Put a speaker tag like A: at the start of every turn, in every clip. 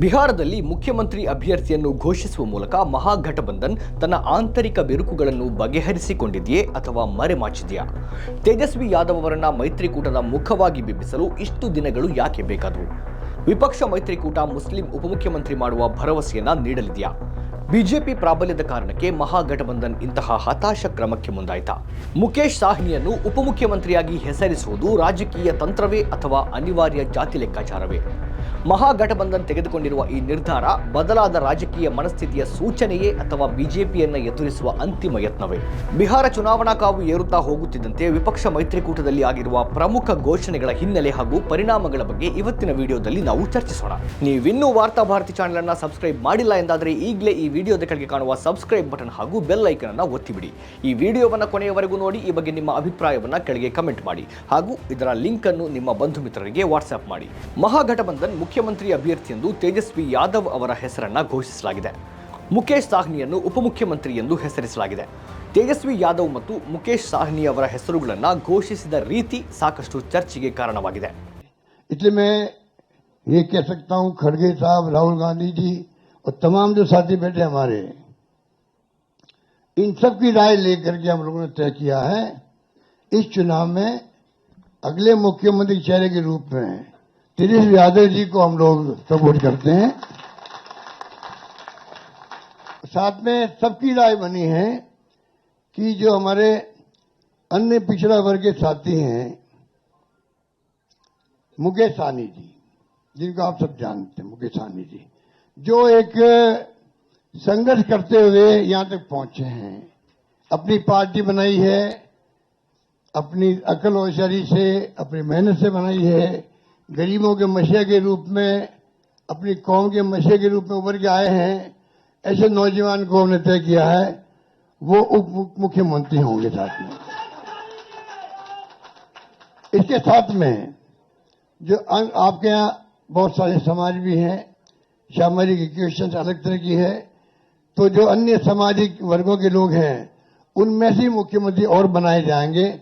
A: ಬಿಹಾರದಲ್ಲಿ ಮುಖ್ಯಮಂತ್ರಿ ಅಭ್ಯರ್ಥಿಯನ್ನು ಘೋಷಿಸುವ ಮೂಲಕ ಮಹಾಘಟಬಂಧನ್ ತನ್ನ ಆಂತರಿಕ ಬಿರುಕುಗಳನ್ನು ಬಗೆಹರಿಸಿಕೊಂಡಿದೆಯೇ ಅಥವಾ ಮರೆಮಾಚಿದೆಯಾ? ತೇಜಸ್ವಿ ಯಾದವ್ ಅವರನ್ನ ಮೈತ್ರಿಕೂಟದ ಮುಖವಾಗಿ ಬಿಂಬಿಸಲು ಇಷ್ಟು ದಿನಗಳು ಯಾಕೆ ಬೇಕಾದವು? ವಿಪಕ್ಷ ಮೈತ್ರಿಕೂಟ ಮುಸ್ಲಿಂ ಉಪಮುಖ್ಯಮಂತ್ರಿ ಮಾಡುವ ಭರವಸೆಯನ್ನ ನೀಡಲಿದೆಯಾ? ಬಿಜೆಪಿ ಪ್ರಾಬಲ್ಯದ ಕಾರಣಕ್ಕೆ ಮಹಾಗಠಬಂಧನ್ ಇಂತಹ ಹತಾಶ ಕ್ರಮಕ್ಕೆ ಮುಂದಾಯಿತಾ? ಮುಖೇಶ್ ಸಾಹ್ನಿಯನ್ನು ಉಪಮುಖ್ಯಮಂತ್ರಿಯಾಗಿ ಹೆಸರಿಸುವುದು ರಾಜಕೀಯ ತಂತ್ರವೇ ಅಥವಾ ಅನಿವಾರ್ಯ ಜಾತಿ ಲೆಕ್ಕಾಚಾರವೇ? ಮಹಾಗಠಬಂಧನ್ ತೆಗೆದುಕೊಂಡಿರುವ ಈ ನಿರ್ಧಾರ ಬದಲಾದ ರಾಜಕೀಯ ಮನಸ್ಥಿತಿಯ ಸೂಚನೆಯೇ ಅಥವಾ ಬಿಜೆಪಿಯನ್ನ ಎದುರಿಸುವ ಅಂತಿಮ ಯತ್ನವೇ? ಬಿಹಾರ ಚುನಾವಣಾ ಕಾವು ಏರುತ್ತಾ ಹೋಗುತ್ತಿದ್ದಂತೆ ವಿಪಕ್ಷ ಮೈತ್ರಿಕೂಟದಲ್ಲಿ ಆಗಿರುವ ಪ್ರಮುಖ ಘೋಷಣೆಗಳ ಹಿನ್ನೆಲೆ ಹಾಗೂ ಪರಿಣಾಮಗಳ ಬಗ್ಗೆ ಇವತ್ತಿನ ವಿಡಿಯೋದಲ್ಲಿ ನಾವು ಚರ್ಚಿಸೋಣ. ನೀವಿನ್ನೂ ವಾರ್ತಾ ಭಾರತಿ ಚಾನೆಲ್ ಅನ್ನ ಸಬ್ಸ್ಕ್ರೈಬ್ ಮಾಡಿಲ್ಲ ಎಂದಾದರೆ ಈಗಲೇ ಈ ವಿಡಿಯೋದ ಕೆಳಗೆ ಕಾಣುವ ಸಬ್ಸ್ಕ್ರೈಬ್ ಬಟನ್ ಹಾಗೂ ಬೆಲ್ ಐಕನ್ ಅನ್ನು ಒತ್ತಿಬಿಡಿ. ಈ ವಿಡಿಯೋವನ್ನು ಕೊನೆಯವರೆಗೂ ನೋಡಿ ಈ ಬಗ್ಗೆ ನಿಮ್ಮ ಅಭಿಪ್ರಾಯವನ್ನು ಕೆಳಗೆ ಕಮೆಂಟ್ ಮಾಡಿ ಹಾಗೂ ಇದರ ಲಿಂಕ್ ಅನ್ನು ನಿಮ್ಮ ಬಂಧು ಮಿತ್ರರಿಗೆ ವಾಟ್ಸ್ಆಪ್ ಮಾಡಿ. ಮಹಾಗಠಬಂಧನ್ ಮುಖ್ಯಮಂತ್ರಿ ಅಭ್ಯರ್ಥಿ ಎಂದು ತೇಜಸ್ವಿ ಯಾದವ್ ಅವರ ಹೆಸರನ್ನ ಘೋಷಿಸಲಾಗಿದೆ ಮುಖೇಶ್ ಸಾಹ್ನಿಯನ್ನು ಉಪಮುಖ್ಯಮಂತ್ರಿ ಎಂದು ಹೆಸರಿಸಲಾಗಿದೆ ತೇಜಸ್ವಿ ಯಾದವ್ ಮತ್ತು ಮುಖೇಶ್ ಸಾಹ್ನಿ ಅವರ ಹೆಸರುಗಳನ್ನು ಘೋಷಿಸಿದ ರೀತಿ ಸಾಕಷ್ಟು ಚರ್ಚೆಗೆ ಕಾರಣವಾಗಿದೆ
B: इसलिए मैं ये कह सकता हूं खड़गे साहब राहुल गांधी जी और तमाम जो साथी बैठे हमारे इन सब की राय लेकर के हम लोगों ने तय किया है इस चुनाव में अगले मुख्यमंत्री के चेहरे के रूप में तेजस्वी यादव जी को हम लोग सपोर्ट करते हैं। साथ में सबकी राय बनी है कि जो हमारे अन्य पिछड़ा वर्ग के साथी हैं, मुकेश सानी जी, जिनको आप सब जानते हैं, मुकेश सानी जी, जो एक संघर्ष करते हुए यहाँ तक पहुँचे हैं। अपनी पार्टी बनाई है, अपनी अकल होशियारी से, अपनी मेहनत से बनाई है गरीबों के मसीहा के रूप में, अपनी कौम के मसीहा के रूप में उभर के आए हैं, ऐसे नौजवान को हमने तय किया है, वो उप मुख्यमंत्री होंगे साथ में। इसके साथ में जो अं- आपके यहाँ बहुत सारे समाज भी हैं सामाजिक इक्वेशन अलग तरह की है तो जो अन्य सामाजिक वर्गों के लोग हैं, उनमें से मुख्यमंत्री और बनाए जाएँगे,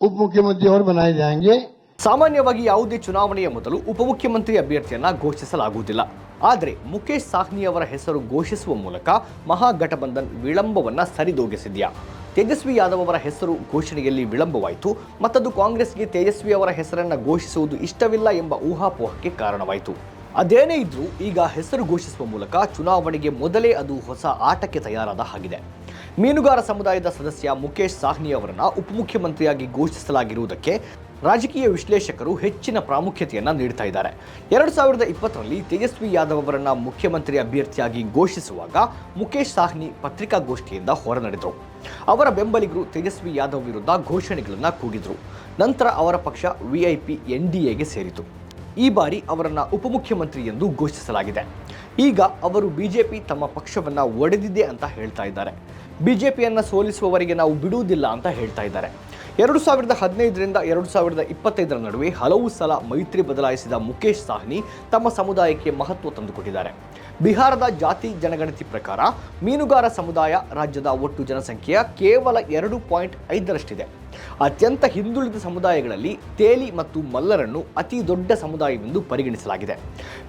B: उप मुख्यमंत्री और बनाए जाएँगे।
A: ಸಾಮಾನ್ಯವಾಗಿ ಯಾವುದೇ ಚುನಾವಣೆಯ ಮೊದಲು ಉಪಮುಖ್ಯಮಂತ್ರಿ ಅಭ್ಯರ್ಥಿಯನ್ನ ಘೋಷಿಸಲಾಗುವುದಿಲ್ಲ. ಆದರೆ ಮುಖೇಶ್ ಸಾಹ್ನಿ ಅವರ ಹೆಸರು ಘೋಷಿಸುವ ಮೂಲಕ ಮಹಾಗಠಬಂಧನ್ ವಿಳಂಬವನ್ನ ಸರಿದೋಗಿಸಿದ್ಯಾ? ತೇಜಸ್ವಿ ಯಾದವ್ ಅವರ ಹೆಸರು ಘೋಷಣೆಯಲ್ಲಿ ವಿಳಂಬವಾಯಿತು, ಮತ್ತದು ಕಾಂಗ್ರೆಸ್ಗೆ ತೇಜಸ್ವಿ ಅವರ ಹೆಸರನ್ನ ಘೋಷಿಸುವುದು ಇಷ್ಟವಿಲ್ಲ ಎಂಬ ಊಹಾಪೋಹಕ್ಕೆ ಕಾರಣವಾಯಿತು. ಅದೇನೇ ಇದ್ರೂ ಈಗ ಹೆಸರು ಘೋಷಿಸುವ ಮೂಲಕ ಚುನಾವಣೆಗೆ ಮೊದಲೇ ಅದು ಹೊಸ ಆಟಕ್ಕೆ ತಯಾರಾದ ಹಾಗಿದೆ. ಮೀನುಗಾರ ಸಮುದಾಯದ ಸದಸ್ಯ ಮುಖೇಶ್ ಸಾಹ್ನಿ ಅವರನ್ನ ಉಪಮುಖ್ಯಮಂತ್ರಿಯಾಗಿ ಘೋಷಿಸಲಾಗಿರುವುದಕ್ಕೆ ರಾಜಕೀಯ ವಿಶ್ಲೇಷಕರು ಹೆಚ್ಚಿನ ಪ್ರಾಮುಖ್ಯತೆಯನ್ನು ನೀಡ್ತಾ ಇದ್ದಾರೆ. ಎರಡು ಸಾವಿರದ ಇಪ್ಪತ್ತರಲ್ಲಿ ತೇಜಸ್ವಿ ಯಾದವ್ ಅವರನ್ನು ಮುಖ್ಯಮಂತ್ರಿ ಅಭ್ಯರ್ಥಿಯಾಗಿ ಘೋಷಿಸುವಾಗ ಮುಖೇಶ್ ಸಾಹ್ನಿ ಪತ್ರಿಕಾಗೋಷ್ಠಿಯಿಂದ ಹೊರನಡೆದರು. ಅವರ ಬೆಂಬಲಿಗರು ತೇಜಸ್ವಿ ಯಾದವ್ ವಿರುದ್ಧ ಘೋಷಣೆಗಳನ್ನು ಕೂಗಿದರು. ನಂತರ ಅವರ ಪಕ್ಷ ವಿಐಪಿ ಎನ್ ಸೇರಿತು. ಈ ಬಾರಿ ಅವರನ್ನು ಉಪಮುಖ್ಯಮಂತ್ರಿ ಎಂದು ಘೋಷಿಸಲಾಗಿದೆ. ಈಗ ಅವರು ಬಿಜೆಪಿ ತಮ್ಮ ಪಕ್ಷವನ್ನು ಒಡೆದಿದೆ ಅಂತ ಹೇಳ್ತಾ ಇದ್ದಾರೆ. ಬಿಜೆಪಿಯನ್ನು ಸೋಲಿಸುವವರೆಗೆ ನಾವು ಬಿಡುವುದಿಲ್ಲ ಅಂತ ಹೇಳ್ತಾ ಇದ್ದಾರೆ. ಎರಡು ಸಾವಿರದ ಹದಿನೈದರಿಂದ ಎರಡು ಸಾವಿರದ ಇಪ್ಪತ್ತೈದರ ನಡುವೆ ಹಲವು ಸಲ ಮೈತ್ರಿ ಬದಲಾಯಿಸಿದ ಮುಖೇಶ್ ಸಾಹ್ನಿ ತಮ್ಮ ಸಮುದಾಯಕ್ಕೆ ಮಹತ್ವ ತಂದುಕೊಟ್ಟಿದ್ದಾರೆ. ಬಿಹಾರದ ಜಾತಿ ಜನಗಣತಿ ಪ್ರಕಾರ ಮೀನುಗಾರ ಸಮುದಾಯ ರಾಜ್ಯದ ಒಟ್ಟು ಜನಸಂಖ್ಯೆಯ ಕೇವಲ ಎರಡು ಪಾಯಿಂಟ್ ಐದರಷ್ಟಿದೆ. ಅತ್ಯಂತ ಹಿಂದುಳಿದ ಸಮುದಾಯಗಳಲ್ಲಿ ತೇಲಿ ಮತ್ತು ಮಲ್ಲರನ್ನು ಅತಿ ದೊಡ್ಡ ಸಮುದಾಯವೆಂದು ಪರಿಗಣಿಸಲಾಗಿದೆ.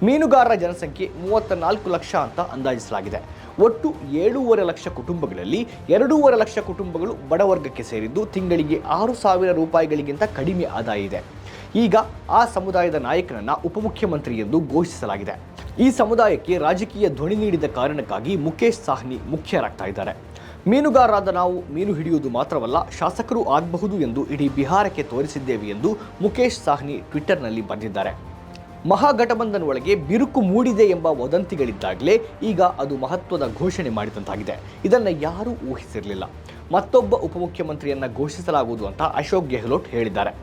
A: ಮೀನುಗಾರರ ಜನಸಂಖ್ಯೆ ಮೂವತ್ತ ನಾಲ್ಕು ಲಕ್ಷ ಅಂತ ಅಂದಾಜಿಸಲಾಗಿದೆ. ಒಟ್ಟು ಏಳೂವರೆ ಲಕ್ಷ ಕುಟುಂಬಗಳಲ್ಲಿ ಎರಡೂವರೆ ಲಕ್ಷ ಕುಟುಂಬಗಳು ಬಡವರ್ಗಕ್ಕೆ ಸೇರಿದ್ದು ತಿಂಗಳಿಗೆ ಆರು ಸಾವಿರ ರೂಪಾಯಿಗಳಿಗಿಂತ ಕಡಿಮೆ ಆದಾಯ ಇದೆ. ಈಗ ಆ ಸಮುದಾಯದ ನಾಯಕನನ್ನು ಉಪಮುಖ್ಯಮಂತ್ರಿ ಎಂದು ಘೋಷಿಸಲಾಗಿದೆ. ಈ ಸಮುದಾಯಕ್ಕೆ ರಾಜಕೀಯ ಧ್ವನಿ ನೀಡಿದ ಕಾರಣಕ್ಕಾಗಿ ಮುಖೇಶ್ ಸಾಹ್ನಿ ಮುಖ್ಯರಾಗ್ತಾ ಇದ್ದಾರೆ. ಮೀನುಗಾರರಾದ ನಾವು ಮೀನು ಹಿಡಿಯುವುದು ಮಾತ್ರವಲ್ಲ, ಶಾಸಕರು ಆಗಬಹುದು ಎಂದು ಇಡೀ ಬಿಹಾರಕ್ಕೆ ತೋರಿಸಿದ್ದೇವೆ ಎಂದು ಮುಖೇಶ್ ಸಾಹ್ನಿ ಟ್ವಿಟ್ಟರ್ನಲ್ಲಿ ಬರೆದಿದ್ದಾರೆ. ಮಹಾಗಠಬಂಧನ್ ಒಳಗೆ ಬಿರುಕು ಮೂಡಿದೆ ಎಂಬ ವದಂತಿಗಳಿದ್ದಾಗಲೇ ಈಗ ಅದು ಮಹತ್ವದ ಘೋಷಣೆ ಮಾಡಿದಂತಾಗಿದೆ. ಇದನ್ನು ಯಾರೂ ಊಹಿಸಿರಲಿಲ್ಲ. ಮತ್ತೊಬ್ಬ ಉಪಮುಖ್ಯಮಂತ್ರಿಯನ್ನು ಘೋಷಿಸಲಾಗುವುದು ಅಂತ ಅಶೋಕ್ ಗೆಹ್ಲೋಟ್ ಹೇಳಿದ್ದಾರೆ.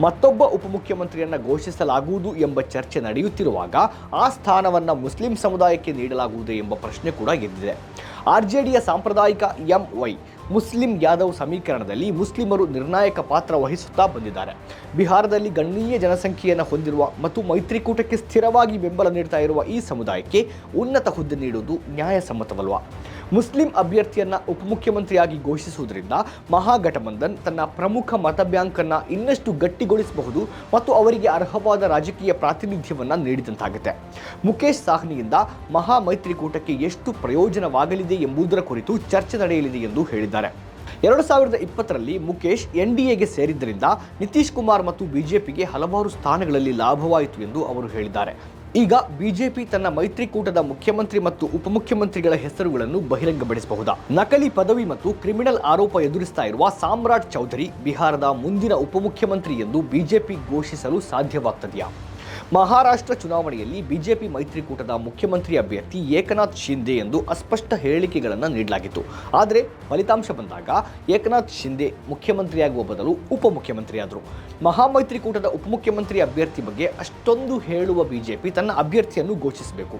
A: ಮತ್ತೊಬ್ಬ ಉಪಮುಖ್ಯಮಂತ್ರಿಯನ್ನು ಘೋಷಿಸಲಾಗುವುದು ಎಂಬ ಚರ್ಚೆ ನಡೆಯುತ್ತಿರುವಾಗ ಆ ಸ್ಥಾನವನ್ನು ಮುಸ್ಲಿಂ ಸಮುದಾಯಕ್ಕೆ ನೀಡಲಾಗುವುದು ಎಂಬ ಪ್ರಶ್ನೆ ಕೂಡ ಎದ್ದಿದೆ. ಡಿಯ ಸಾಂಪ್ರದಾಯಿಕ ಎಂ ವೈ ಮುಸ್ಲಿಂ ಯಾದವ್ ಸಮೀಕರಣದಲ್ಲಿ ಮುಸ್ಲಿಮರು ನಿರ್ಣಾಯಕ ಪಾತ್ರ ವಹಿಸುತ್ತಾ ಬಂದಿದ್ದಾರೆ. ಬಿಹಾರದಲ್ಲಿ ಗಣನೀಯ ಜನಸಂಖ್ಯೆಯನ್ನು ಹೊಂದಿರುವ ಮತ್ತು ಮೈತ್ರಿಕೂಟಕ್ಕೆ ಸ್ಥಿರವಾಗಿ ಬೆಂಬಲ ನೀಡ್ತಾ ಇರುವ ಈ ಸಮುದಾಯಕ್ಕೆ ಉನ್ನತ ಹುದ್ದೆ ನೀಡುವುದು ನ್ಯಾಯಸಮ್ಮತವಲ್ವಾ? ಮುಸ್ಲಿಂ ಅಭ್ಯರ್ಥಿಯನ್ನ ಉಪಮುಖ್ಯಮಂತ್ರಿಯಾಗಿ ಘೋಷಿಸುವುದರಿಂದ ಮಹಾಗಠಬಂಧನ್ ತನ್ನ ಪ್ರಮುಖ ಮತ ಅನ್ನ ಇನ್ನಷ್ಟು ಗಟ್ಟಿಗೊಳಿಸಬಹುದು ಮತ್ತು ಅವರಿಗೆ ಅರ್ಹವಾದ ರಾಜಕೀಯ ಪ್ರಾತಿನಿಧ್ಯವನ್ನು ನೀಡಿದಂತಾಗುತ್ತೆ. ಮುಖೇಶ್ ಸಾಹ್ನಿಯಿಂದ ಮಹಾ ಮೈತ್ರಿಕೂಟಕ್ಕೆ ಎಷ್ಟು ಪ್ರಯೋಜನವಾಗಲಿದೆ ಎಂಬುದರ ಕುರಿತು ಚರ್ಚೆ ನಡೆಯಲಿದೆ ಎಂದು ಹೇಳಿದ್ದಾರೆ. ಎರಡು ಸಾವಿರದ ಇಪ್ಪತ್ತರಲ್ಲಿ ಮುಖೇಶ್ ಎಗೆ ಸೇರಿದ್ದರಿಂದ ನಿತೀಶ್ ಕುಮಾರ್ ಮತ್ತು ಬಿಜೆಪಿಗೆ ಹಲವಾರು ಸ್ಥಾನಗಳಲ್ಲಿ ಲಾಭವಾಯಿತು ಎಂದು ಅವರು ಹೇಳಿದ್ದಾರೆ. ಈಗ ಬಿಜೆಪಿ ತನ್ನ ಮೈತ್ರಿಕೂಟದ ಮುಖ್ಯಮಂತ್ರಿ ಮತ್ತು ಉಪಮುಖ್ಯಮಂತ್ರಿಗಳ ಹೆಸರುಗಳನ್ನು ಬಹಿರಂಗಪಡಿಸಬಹುದಾ? ನಕಲಿ ಪದವಿ ಮತ್ತು ಕ್ರಿಮಿನಲ್ ಆರೋಪ ಎದುರಿಸ್ತಾ ಇರುವ ಸಾಮ್ರಾಟ್ ಚೌಧರಿ ಬಿಹಾರದ ಮುಂದಿನ ಉಪಮುಖ್ಯಮಂತ್ರಿ ಎಂದು ಬಿಜೆಪಿ ಘೋಷಿಸಲು ಸಾಧ್ಯವಾಗ್ತದೆಯಾ? ಮಹಾರಾಷ್ಟ್ರ ಚುನಾವಣೆಯಲ್ಲಿ ಬಿಜೆಪಿ ಮೈತ್ರಿಕೂಟದ ಮುಖ್ಯಮಂತ್ರಿ ಅಭ್ಯರ್ಥಿ ಏಕನಾಥ್ ಶಿಂದೆ ಎಂದು ಅಸ್ಪಷ್ಟ ಹೇಳಿಕೆಗಳನ್ನು ನೀಡಲಾಗಿತ್ತು. ಆದರೆ ಫಲಿತಾಂಶ ಬಂದಾಗ ಏಕನಾಥ್ ಶಿಂದೆ ಮುಖ್ಯಮಂತ್ರಿಯಾಗುವ ಬದಲು ಉಪಮುಖ್ಯಮಂತ್ರಿಯಾದರು. ಮಹಾಮೈತ್ರಿಕೂಟದ ಉಪಮುಖ್ಯಮಂತ್ರಿ ಅಭ್ಯರ್ಥಿ ಬಗ್ಗೆ ಅಷ್ಟೊಂದು ಹೇಳುವ ಬಿಜೆಪಿ ತನ್ನ ಅಭ್ಯರ್ಥಿಯನ್ನು ಘೋಷಿಸಬೇಕು.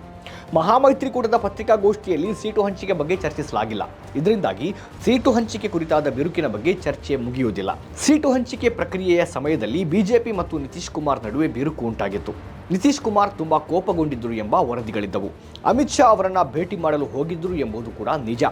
A: ಮಹಾಮೈತ್ರಿಕೂಟದ ಪತ್ರಿಕಾಗೋಷ್ಠಿಯಲ್ಲಿ ಸೀಟು ಹಂಚಿಕೆ ಬಗ್ಗೆ ಚರ್ಚಿಸಲಾಗಿಲ್ಲ. ಇದರಿಂದಾಗಿ ಸೀಟು ಹಂಚಿಕೆ ಕುರಿತಾದ ಬಿರುಕಿನ ಬಗ್ಗೆ ಚರ್ಚೆ ಮುಗಿಯುವುದಿಲ್ಲ. ಸೀಟು ಹಂಚಿಕೆ ಪ್ರಕ್ರಿಯೆಯ ಸಮಯದಲ್ಲಿ ಬಿಜೆಪಿ ಮತ್ತು ನಿತೀಶ್ ಕುಮಾರ್ ನಡುವೆ ಬಿರುಕು ಉಂಟಾಗಿತ್ತು. ನಿತೀಶ್ ಕುಮಾರ್ ತುಂಬಾ ಕೋಪಗೊಂಡಿದ್ದರು ಎಂಬ ವರದಿಗಳಿದ್ದವು ಅಮಿತ್ ಶಾ ಅವರನ್ನ ಭೇಟಿ ಮಾಡಲು ಹೋಗಿದ್ದರು ಎಂಬುದು ಕೂಡ ನಿಜ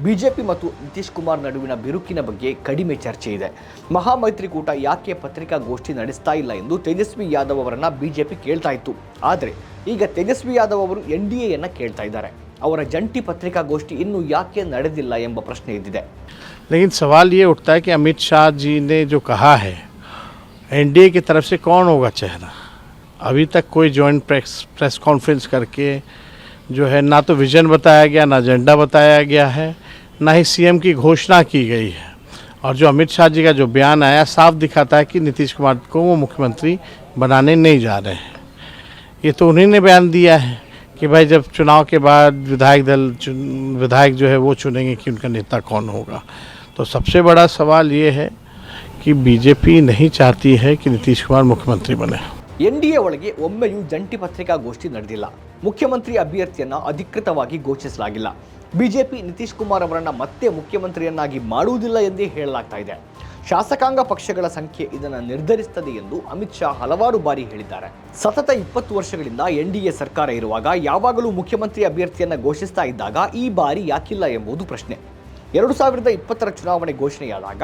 A: ಬಿಜೆಪಿ ಮತ್ತು ನಿತೀಶ್ ಕುಮಾರ್ ನಡುವಿನ ಬಿರುಕಿನ ಬಗ್ಗೆ ಕಡಿಮೆ ಚರ್ಚೆ ಇದೆ ಮಹಾಮೈತ್ರಿಕೂಟ ಯಾಕೆ ಪತ್ರಿಕಾಗೋಷ್ಠಿ ನಡೆಸ್ತಾ ಇಲ್ಲ ಎಂದು ತೇಜಸ್ವಿ ಯಾದವ್ ಅವರನ್ನ ಬಿಜೆಪಿ ಕೇಳ್ತಾ ಇತ್ತು ಆದರೆ ಈಗ ತೇಜಸ್ವಿ ಯಾದವ್ ಅವರು ಎನ್ ಡಿ ಎನ್ನ ಕೇಳ್ತಾ ಇದ್ದಾರೆ ಅವರ ಜಂಟಿ ಪತ್ರಿಕಾಗೋಷ್ಠಿ ಇನ್ನೂ ಯಾಕೆ ನಡೆದಿಲ್ಲ ಎಂಬ ಪ್ರಶ್ನೆ ಎದ್ದಿದೆ
C: लेकिन सवाल ये उठता है कि अमित शाह जी ने जो कहा है एनडीए की तरफ से कौन होगा चेहरा अभी तक कोई जॉइंट प्रेस प्रेस कॉन्फ्रेंस करके जो है, ना तो विजन बताया गया, ना एजेंडा बताया गया है, ना ही सीएम की घोषणा की गई है। और जो अमित शाह जी का जो बयान आया, साफ़ दिखाता है कि नीतीश कुमार को वो मुख्यमंत्री बनाने नहीं जा रहे हैं। ये तो उन्हीं ने बयान दिया है कि भाई जब चुनाव के बाद विधायक दल विधायक जो है वो चुनेंगे कि उनका नेता कौन होगा। तो सबसे बड़ा सवाल ये है कि बीजेपी नहीं चाहती है कि नीतीश कुमार मुख्यमंत्री बने।
A: ಎನ್ ಡಿ ಎ ಒಳಗೆ ಒಮ್ಮೆಯೂ ಜಂಟಿ ಪತ್ರಿಕಾಗೋಷ್ಠಿ ನಡೆದಿಲ್ಲ. ಮುಖ್ಯಮಂತ್ರಿ ಅಭ್ಯರ್ಥಿಯನ್ನ ಅಧಿಕೃತವಾಗಿ ಘೋಷಿಸಲಾಗಿಲ್ಲ. ಬಿಜೆಪಿ ನಿತೀಶ್ ಕುಮಾರ್ ಅವರನ್ನ ಮತ್ತೆ ಮುಖ್ಯಮಂತ್ರಿಯನ್ನಾಗಿ ಮಾಡುವುದಿಲ್ಲ ಎಂದೇ ಹೇಳಲಾಗ್ತಾ ಇದೆ. ಶಾಸಕಾಂಗ ಪಕ್ಷಗಳ ಸಂಖ್ಯೆ ಇದನ್ನು ನಿರ್ಧರಿಸುತ್ತದೆ ಎಂದು ಅಮಿತ್ ಶಾ ಹಲವಾರು ಬಾರಿ ಹೇಳಿದ್ದಾರೆ. ಸತತ ಇಪ್ಪತ್ತು ವರ್ಷಗಳಿಂದ ಎನ್ ಡಿ ಎ ಸರ್ಕಾರ ಇರುವಾಗ ಯಾವಾಗಲೂ ಮುಖ್ಯಮಂತ್ರಿ ಅಭ್ಯರ್ಥಿಯನ್ನ ಘೋಷಿಸ್ತಾ ಇದ್ದಾಗ ಈ ಬಾರಿ ಯಾಕಿಲ್ಲ ಎಂಬುದು ಪ್ರಶ್ನೆ. ಎರಡು ಸಾವಿರದ ಇಪ್ಪತ್ತರ ಚುನಾವಣೆ ಘೋಷಣೆಯಾದಾಗ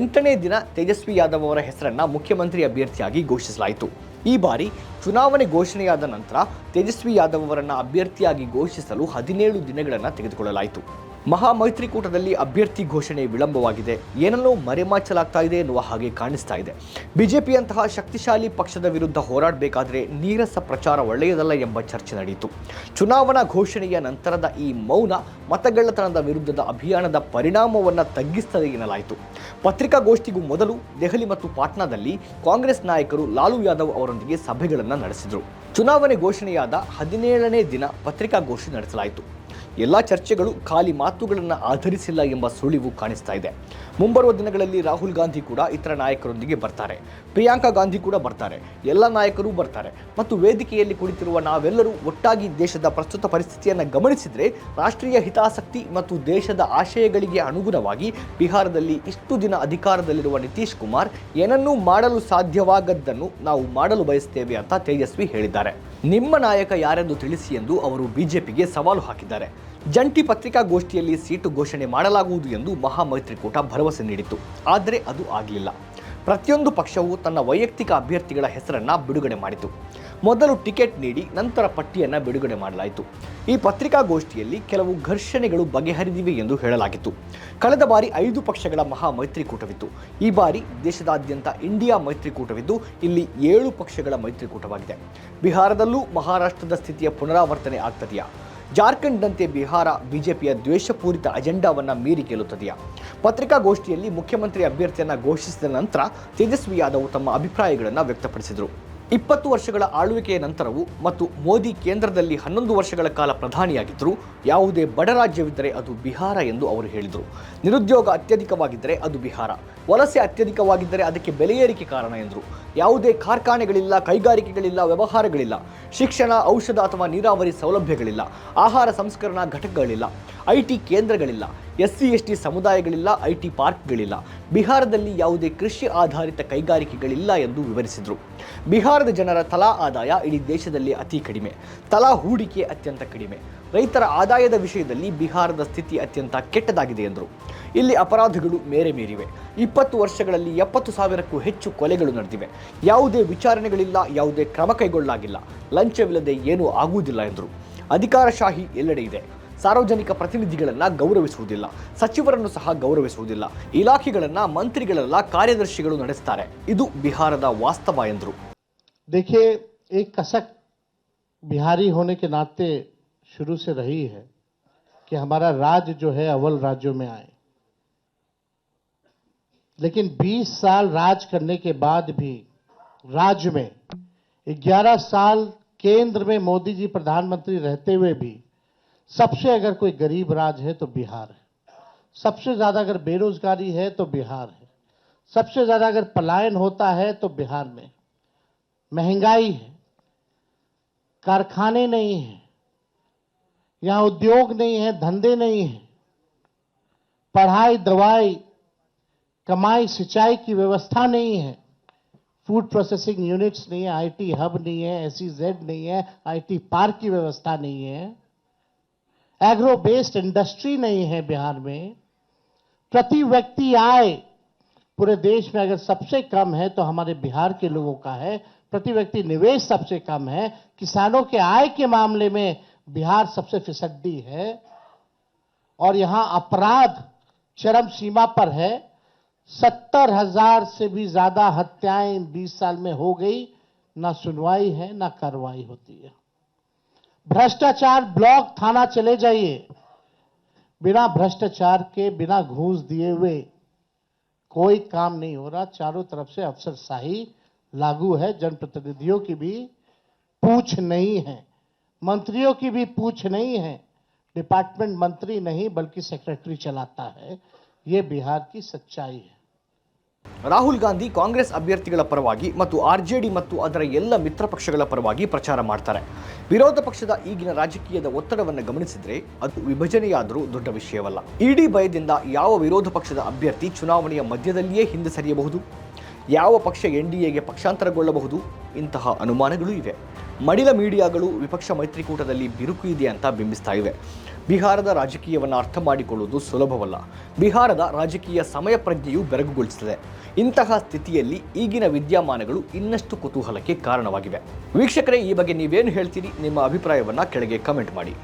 A: ಎಂಟನೇ ದಿನ ತೇಜಸ್ವಿ ಯಾದವ್ ಅವರ ಹೆಸರನ್ನ ಮುಖ್ಯಮಂತ್ರಿ ಅಭ್ಯರ್ಥಿಯಾಗಿ ಘೋಷಿಸಲಾಯಿತು. ಈ ಬಾರಿ ಚುನಾವಣೆ ಘೋಷಣೆಯಾದ ನಂತರ ತೇಜಸ್ವಿ ಯಾದವ್ ಅವರನ್ನು ಅಭ್ಯರ್ಥಿಯಾಗಿ ಘೋಷಿಸಲು ಹದಿನೇಳು ದಿನಗಳನ್ನು ತೆಗೆದುಕೊಳ್ಳಲಾಯಿತು. ಮಹಾ ಮೈತ್ರಿಕೂಟದಲ್ಲಿ ಅಭ್ಯರ್ಥಿ ಘೋಷಣೆ ವಿಳಂಬವಾಗಿದೆ. ಏನನ್ನೋ ಮರೆಮಾಚಲಾಗ್ತಾ ಇದೆ ಎನ್ನುವ ಹಾಗೆ ಕಾಣಿಸ್ತಾ ಇದೆ. ಬಿಜೆಪಿಯಂತಹ ಶಕ್ತಿಶಾಲಿ ಪಕ್ಷದ ವಿರುದ್ಧ ಹೋರಾಡಬೇಕಾದರೆ ನೀರಸ ಪ್ರಚಾರ ಒಳ್ಳೆಯದಲ್ಲ ಎಂಬ ಚರ್ಚೆ ನಡೆಯಿತು. ಚುನಾವಣಾ ಘೋಷಣೆಯ ನಂತರದ ಈ ಮೌನ ಮತಗಳ್ಳತನದ ವಿರುದ್ಧದ ಅಭಿಯಾನದ ಪರಿಣಾಮವನ್ನು ತಗ್ಗಿಸ್ತದೆ ಎನ್ನಲಾಯಿತು. ಪತ್ರಿಕಾಗೋಷ್ಠಿಗೂ ಮೊದಲು ದೆಹಲಿ ಮತ್ತು ಪಾಟ್ನಾದಲ್ಲಿ ಕಾಂಗ್ರೆಸ್ ನಾಯಕರು ಲಾಲು ಯಾದವ್ ಅವರೊಂದಿಗೆ ಸಭೆಗಳನ್ನು ನಡೆಸಿದರು. ಚುನಾವಣೆ ಘೋಷಣೆಯಾದ ಹದಿನೇಳನೇ ದಿನ ಪತ್ರಿಕಾಗೋಷ್ಠಿ ನಡೆಸಲಾಯಿತು. ಎಲ್ಲ ಚರ್ಚೆಗಳು ಖಾಲಿ ಮಾತುಗಳನ್ನು ಆಧರಿಸಿಲ್ಲ ಎಂಬ ಸುಳಿವು ಕಾಣಿಸ್ತಾ ಇದೆ. ಮುಂಬರುವ ದಿನಗಳಲ್ಲಿ ರಾಹುಲ್ ಗಾಂಧಿ ಕೂಡ ಇತರ ನಾಯಕರೊಂದಿಗೆ ಬರ್ತಾರೆ. ಪ್ರಿಯಾಂಕಾ ಗಾಂಧಿ ಕೂಡ ಬರ್ತಾರೆ. ಎಲ್ಲ ನಾಯಕರು ಬರ್ತಾರೆ. ಮತ್ತು ವೇದಿಕೆಯಲ್ಲಿ ಕುಳಿತಿರುವ ನಾವೆಲ್ಲರೂ ಒಟ್ಟಾಗಿ ದೇಶದ ಪ್ರಸ್ತುತ ಪರಿಸ್ಥಿತಿಯನ್ನು ಗಮನಿಸಿದರೆ ರಾಷ್ಟ್ರೀಯ ಹಿತಾಸಕ್ತಿ ಮತ್ತು ದೇಶದ ಆಶಯಗಳಿಗೆ ಅನುಗುಣವಾಗಿ ಬಿಹಾರದಲ್ಲಿ ಇಷ್ಟು ದಿನ ಅಧಿಕಾರದಲ್ಲಿರುವ ನಿತೀಶ್ ಕುಮಾರ್ ಏನನ್ನೂ ಮಾಡಲು ಸಾಧ್ಯವಾಗದ್ದನ್ನು ನಾವು ಮಾಡಲು ಬಯಸ್ತೇವೆ ಅಂತ ತೇಜಸ್ವಿ ಹೇಳಿದ್ದಾರೆ. ನಿಮ್ಮ ನಾಯಕ ಯಾರೆಂದು ತಿಳಿಸಿ ಎಂದು ಅವರು ಬಿಜೆಪಿಗೆ ಸವಾಲು ಹಾಕಿದ್ದಾರೆ. ಜಂಟಿ ಪತ್ರಿಕಾಗೋಷ್ಠಿಯಲ್ಲಿ ಸೀಟು ಘೋಷಣೆ ಮಾಡಲಾಗುವುದು ಎಂದು ಮಹಾಮೈತ್ರಿಕೂಟ ಭರವಸೆ ನೀಡಿತ್ತು. ಆದರೆ ಅದು ಆಗಲಿಲ್ಲ. ಪ್ರತಿಯೊಂದು ಪಕ್ಷವು ತನ್ನ ವೈಯಕ್ತಿಕ ಅಭ್ಯರ್ಥಿಗಳ ಹೆಸರನ್ನ ಬಿಡುಗಡೆ ಮಾಡಿತು. ಮೊದಲು ಟಿಕೆಟ್ ನೀಡಿ, ನಂತರ ಪಟ್ಟಿಯನ್ನು ಬಿಡುಗಡೆ ಮಾಡಲಾಯಿತು. ಈ ಪತ್ರಿಕಾಗೋಷ್ಠಿಯಲ್ಲಿ ಕೆಲವು ಘರ್ಷಣೆಗಳು ಬಗೆಹರಿದಿವೆ ಎಂದು ಹೇಳಲಾಗಿತ್ತು. ಕಳೆದ ಬಾರಿ ಐದು ಪಕ್ಷಗಳ ಮಹಾ ಮೈತ್ರಿಕೂಟವಿತ್ತು. ಈ ಬಾರಿ ದೇಶದಾದ್ಯಂತ ಇಂಡಿಯಾ ಮೈತ್ರಿಕೂಟವಿದ್ದು, ಇಲ್ಲಿ ಏಳು ಪಕ್ಷಗಳ ಮೈತ್ರಿಕೂಟವಾಗಿದೆ. ಬಿಹಾರದಲ್ಲೂ ಮಹಾರಾಷ್ಟ್ರದ ಸ್ಥಿತಿಯ ಪುನರಾವರ್ತನೆ ಆಗ್ತದೆಯಾ? ಜಾರ್ಖಂಡ್ನಂತೆ ಬಿಹಾರ ಬಿಜೆಪಿಯ ದ್ವೇಷಪೂರಿತ ಅಜೆಂಡಾವನ್ನು ಮೀರಿ ಗೆಲ್ಲುತ್ತದೆಯಾ? ಪತ್ರಿಕಾಗೋಷ್ಠಿಯಲ್ಲಿ ಮುಖ್ಯಮಂತ್ರಿ ಅಭ್ಯರ್ಥಿಯನ್ನು ಘೋಷಿಸಿದ ನಂತರ ತೇಜಸ್ವಿ ಯಾದವ್ ತಮ್ಮ ಅಭಿಪ್ರಾಯಗಳನ್ನು ವ್ಯಕ್ತಪಡಿಸಿದರು. ಇಪ್ಪತ್ತು ವರ್ಷಗಳ ಆಳ್ವಿಕೆಯ ನಂತರವೂ ಮತ್ತು ಮೋದಿ ಕೇಂದ್ರದಲ್ಲಿ ಹನ್ನೊಂದು ವರ್ಷಗಳ ಕಾಲ ಪ್ರಧಾನಿಯಾಗಿದ್ದರು ಯಾವುದೇ ಬಡ ರಾಜ್ಯವಿದ್ದರೆ ಅದು ಬಿಹಾರ ಎಂದು ಅವರು ಹೇಳಿದರು. ನಿರುದ್ಯೋಗ ಅತ್ಯಧಿಕವಾಗಿದ್ದರೆ ಅದು ಬಿಹಾರ. ವಲಸೆ ಅತ್ಯಧಿಕವಾಗಿದ್ದರೆ ಅದಕ್ಕೆ ಬೆಲೆ ಕಾರಣ ಎಂದರು. ಯಾವುದೇ ಕಾರ್ಖಾನೆಗಳಿಲ್ಲ, ಕೈಗಾರಿಕೆಗಳಿಲ್ಲ, ವ್ಯವಹಾರಗಳಿಲ್ಲ. ಶಿಕ್ಷಣ, ಔಷಧ ಅಥವಾ ನೀರಾವರಿ ಸೌಲಭ್ಯಗಳಿಲ್ಲ. ಆಹಾರ ಸಂಸ್ಕರಣಾ ಘಟಕಗಳಿಲ್ಲ. ಐಟಿ ಕೇಂದ್ರಗಳಿಲ್ಲ. ಎಸ್ ಸಿ ಎಸ್ ಟಿ ಸಮುದಾಯಗಳಿಲ್ಲ ಐ ಟಿ ಪಾರ್ಕ್ಗಳಿಲ್ಲ. ಬಿಹಾರದಲ್ಲಿ ಯಾವುದೇ ಕೃಷಿ ಆಧಾರಿತ ಕೈಗಾರಿಕೆಗಳಿಲ್ಲ ಎಂದು ವಿವರಿಸಿದರು. ಬಿಹಾರದ ಜನರ ತಲಾ ಆದಾಯ ಇಡೀ ದೇಶದಲ್ಲಿ ಅತಿ ಕಡಿಮೆ. ತಲಾ ಹೂಡಿಕೆ ಅತ್ಯಂತ ಕಡಿಮೆ. ರೈತರ ಆದಾಯದ ವಿಷಯದಲ್ಲಿ ಬಿಹಾರದ ಸ್ಥಿತಿ ಅತ್ಯಂತ ಕೆಟ್ಟದಾಗಿದೆ ಎಂದರು. ಇಲ್ಲಿ ಅಪರಾಧಗಳು ಮೇರೆ ಮೀರಿವೆ. ಇಪ್ಪತ್ತು ವರ್ಷಗಳಲ್ಲಿ ಎಪ್ಪತ್ತು ಸಾವಿರಕ್ಕೂ ಹೆಚ್ಚು ಕೊಲೆಗಳು ನಡೆದಿವೆ. ಯಾವುದೇ ವಿಚಾರಣೆಗಳಿಲ್ಲ, ಯಾವುದೇ ಕ್ರಮ ಕೈಗೊಳ್ಳಲಾಗಿಲ್ಲ. ಲಂಚವಿಲ್ಲದೆ ಏನೂ ಆಗುವುದಿಲ್ಲ ಎಂದರು. ಅಧಿಕಾರಶಾಹಿ ಎಲ್ಲೆಡೆ ಇದೆ. ಸಾರ್ವಜನಿಕ ಪ್ರತಿನಿಧಿಗಳನ್ನ ಗೌರವಿಸುವುದಿಲ್ಲ ಸಚಿವರನ್ನು ಸಹ ಗೌರವಿಸುವುದಿಲ್ಲ ಇಲಾಖೆಗಳನ್ನ ಮಂತ್ರಿಗಳೆಲ್ಲ ಕಾರ್ಯದರ್ಶಿಗಳು ನಡೆಸ್ತಾರೆ ಇದು ಬಿಹಾರದ ವಾಸ್ತವ ಎಂದರು
D: देखिए एक कसक बिहारी होने के नाते शुरू से रही है कि हमारा राज्य जो है अव्वल राज्यों में आए लेकिन 20 साल राज करने के बाद भी राज्य में 11 साल केंद्र में मोदी जी प्रधानमंत्री रहते हुए भी सबसे अगर कोई गरीब राज्य है तो बिहार है। सबसे ज़्यादा अगर बेरोजगारी है तो बिहार है। सबसे ज़्यादा अगर पलायन होता है तो बिहार में। महँगाई है, कारखाने नहीं है, यहाँ उद्योग नहीं है, धंधे नहीं है। पढ़ाई, दवाई, कमाई, सिंचाई की व्यवस्था नहीं है। फ़ूड प्रोसेसिंग यूनिट्स नहीं है, आईटी हब नहीं है, एसईजेड नहीं है, आईटी पार्क की व्यवस्था नहीं है। एग्रो बेस्ड इंडस्ट्री नहीं है बिहार में। प्रति व्यक्ति आय पूरे देश में अगर सबसे कम है तो हमारे बिहार के लोगों का है। प्रति व्यक्ति निवेश सबसे कम है। किसानों के आय के मामले में बिहार सबसे फिसड्डी है। और यहाँ अपराध चरम सीमा पर है। सत्तर हज़ार से भी ज़्यादा हत्याएँ बीस साल में हो गई। ना सुनवाई है, ना कार्रवाई होती है। भ्रष्टाचार ब्लॉक थाना चले जाइए बिना भ्रष्टाचार के बिना घूस दिए हुए कोई काम नहीं हो रहा चारों तरफ से अफसरशाही लागू है जनप्रतिनिधियों की भी पूछ नहीं है मंत्रियों की भी पूछ नहीं है डिपार्टमेंट मंत्री नहीं बल्कि सेक्रेटरी चलाता है ये बिहार की सच्चाई है
A: ರಾಹುಲ್ ಗಾಂಧಿ ಕಾಂಗ್ರೆಸ್ ಅಭ್ಯರ್ಥಿಗಳ ಪರವಾಗಿ ಮತ್ತು ಆರ್ಜೆಡಿ ಮತ್ತು ಅದರ ಎಲ್ಲ ಮಿತ್ರ ಪಕ್ಷಗಳ ಪರವಾಗಿ ಪ್ರಚಾರ ಮಾಡ್ತಾರೆ ವಿರೋಧ ಪಕ್ಷದ ಈಗಿನ ರಾಜಕೀಯದ ಒತ್ತಡವನ್ನು ಗಮನಿಸಿದರೆ ಅದು ವಿಭಜನೆಯಾದರೂ ದೊಡ್ಡ ವಿಷಯವಲ್ಲ. ಇಡೀ ಭಯದಿಂದ ಯಾವ ವಿರೋಧ ಪಕ್ಷದ ಅಭ್ಯರ್ಥಿ ಚುನಾವಣೆಯ ಮಧ್ಯದಲ್ಲಿಯೇ ಹಿಂದೆ ಸರಿಯಬಹುದು? ಯಾವ ಪಕ್ಷ ಎನ್ ಡಿ ಎಗೆ ಪಕ್ಷಾಂತರಗೊಳ್ಳಬಹುದು? ಇಂತಹ ಅನುಮಾನಗಳು ಇವೆ. ಮಡಿಲ ಮೀಡಿಯಾಗಳು ವಿಪಕ್ಷ ಮೈತ್ರಿಕೂಟದಲ್ಲಿ ಬಿರುಕು ಇದೆ ಅಂತ ಬಿಂಬಿಸ್ತಾ ಇವೆ. ಬಿಹಾರದ ರಾಜಕೀಯವನ್ನು ಅರ್ಥ ಮಾಡಿಕೊಳ್ಳುವುದು ಸುಲಭವಲ್ಲ. ಬಿಹಾರದ ರಾಜಕೀಯ ಸಮಯ ಪ್ರಜ್ಞೆಯು ಬೆರಗುಗೊಳಿಸುತ್ತದೆ. ಇಂತಹ ಸ್ಥಿತಿಯಲ್ಲಿ ಈಗಿನ ವಿದ್ಯಮಾನಗಳು ಇನ್ನಷ್ಟು ಕುತೂಹಲಕ್ಕೆ ಕಾರಣವಾಗಿವೆ. ವೀಕ್ಷಕರೇ, ಈ ಬಗ್ಗೆ ನೀವೇನು ಹೇಳ್ತೀರಿ? ನಿಮ್ಮ ಅಭಿಪ್ರಾಯವನ್ನು ಕೆಳಗೆ ಕಮೆಂಟ್ ಮಾಡಿ.